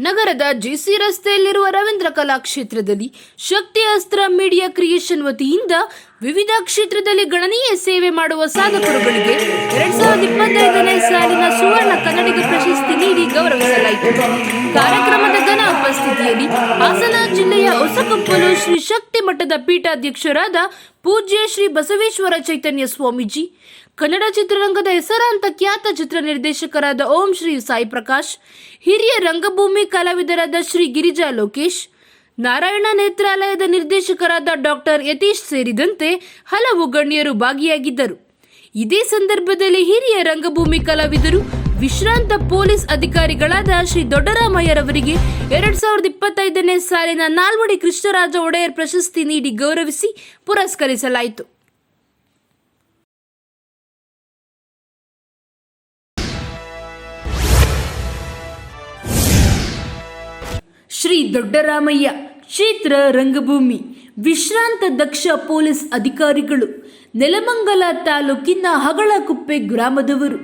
ನಗರದ ಜೆಸಿ ರಸ್ತೆಯಲ್ಲಿರುವ ರವೀಂದ್ರ ಕಲಾಕ್ಷೇತ್ರದಲ್ಲಿ ಶಕ್ತಿ ಅಸ್ತ್ರ ಮೀಡಿಯಾ ಕ್ರಿಯೇಷನ್ ವತಿಯಿಂದ ವಿವಿಧ ಕ್ಷೇತ್ರದಲ್ಲಿ ಗಣನೀಯ ಸೇವೆ ಮಾಡುವ ಸಾಧಕರುಗಳಿಗೆ ಎರಡ್ ಸಾವಿರದ ಇಪ್ಪತ್ತೈದನೇ ಸಾಲಿನ ಸುವರ್ಣ ಕನ್ನಡಿಗ ಪ್ರಶಸ್ತಿ ನೀಡಿ ಗೌರವಿಸಲಾಯಿತು. ಕಾರ್ಯಕ್ರಮದ ಘನ ಉಪಸ್ಥಿತಿಯಲ್ಲಿ ಹಾಸನ ಜಿಲ್ಲೆಯ ಹೊಸಕೊಪ್ಪಲು ಶ್ರೀ ಶಕ್ತಿ ಮಠದ ಪೀಠಾಧ್ಯಕ್ಷರಾದ ಪೂಜ್ಯ ಶ್ರೀ ಬಸವೇಶ್ವರ ಚೈತನ್ಯ ಸ್ವಾಮೀಜಿ ಕನ್ನಡ ಚಿತ್ರರಂಗದ ಹೆಸರಾಂತ ಖ್ಯಾತ ಚಿತ್ರ ನಿರ್ದೇಶಕರಾದ ಓಂ ಶ್ರೀ ಸಾಯಿ ಪ್ರಕಾಶ್, ಹಿರಿಯ ರಂಗಭೂಮಿ ಕಲಾವಿದರಾದ ಶ್ರೀ ಗಿರಿಜಾ ಲೋಕೇಶ್, ನಾರಾಯಣ ನೇತ್ರಾಲಯದ ನಿರ್ದೇಶಕರಾದ ಡಾಕ್ಟರ್ ಯತೀಶ್ ಸೇರಿದಂತೆ ಹಲವು ಗಣ್ಯರು ಭಾಗಿಯಾಗಿದ್ದರು. ಇದೇ ಸಂದರ್ಭದಲ್ಲಿ ಹಿರಿಯ ರಂಗಭೂಮಿ ಕಲಾವಿದರು, ವಿಶ್ರಾಂತ ಪೊಲೀಸ್ ಅಧಿಕಾರಿಗಳಾದ ಶ್ರೀ ದೊಡ್ಡರಾಮಯ್ಯರವರಿಗೆ ಎರಡ್ ಸಾವಿರದ ಇಪ್ಪತ್ತೈದನೇ ಸಾಲಿನ ನಾಲ್ವಡಿ ಕೃಷ್ಣರಾಜ ಒಡೆಯರ್ ಪ್ರಶಸ್ತಿ ನೀಡಿ ಗೌರವಿಸಿ ಪುರಸ್ಕರಿಸಲಾಯಿತು. ಶ್ರೀ ದೊಡ್ಡರಾಮಯ್ಯ ಕ್ಷೇತ್ರ ರಂಗಭೂಮಿ, ವಿಶ್ರಾಂತ ದಕ್ಷ ಪೊಲೀಸ್ ಅಧಿಕಾರಿಗಳು, ನೆಲಮಂಗಲ ತಾಲೂಕಿನ ಹಗಳಕುಪ್ಪೆ ಗ್ರಾಮದವರು.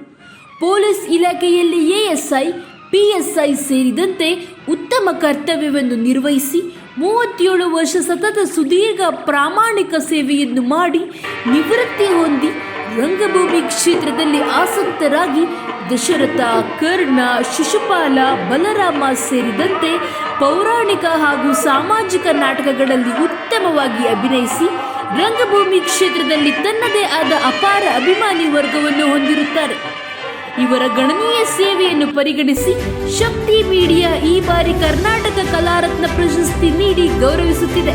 ಪೊಲೀಸ್ ಇಲಾಖೆಯಲ್ಲಿ ಎಎಸ್ಐ, ಪಿಎಸ್ಐ ಸೇರಿದಂತೆ ಉತ್ತಮ ಕರ್ತವ್ಯವನ್ನು ನಿರ್ವಹಿಸಿ ಮೂವತ್ತೇಳು ವರ್ಷ ಸತತ ಸುದೀರ್ಘ ಪ್ರಾಮಾಣಿಕ ಸೇವೆಯನ್ನು ಮಾಡಿ ನಿವೃತ್ತಿ ಹೊಂದಿ ರಂಗಭೂಮಿ ಕ್ಷೇತ್ರದಲ್ಲಿ ಆಸಕ್ತರಾಗಿ ದಶರಥ, ಕರ್ಣ, ಶಿಶುಪಾಲ, ಬಲರಾಮ ಸೇರಿದಂತೆ ಪೌರಾಣಿಕ ಹಾಗೂ ಸಾಮಾಜಿಕ ನಾಟಕಗಳಲ್ಲಿ ಉತ್ತಮವಾಗಿ ಅಭಿನಯಿಸಿ ರಂಗಭೂಮಿ ಕ್ಷೇತ್ರದಲ್ಲಿ ತನ್ನದೇ ಆದ ಅಪಾರ ಅಭಿಮಾನಿ ವರ್ಗವನ್ನು ಹೊಂದಿರುತ್ತಾರೆ. ಇವರ ಗಣನೀಯ ಸೇವೆಯನ್ನು ಪರಿಗಣಿಸಿ ಶಕ್ತಿ ಮೀಡಿಯಾ ಈ ಬಾರಿ ಕರ್ನಾಟಕ ಕಲಾರತ್ನ ಪ್ರಶಸ್ತಿ ನೀಡಿ ಗೌರವಿಸುತ್ತಿದೆ.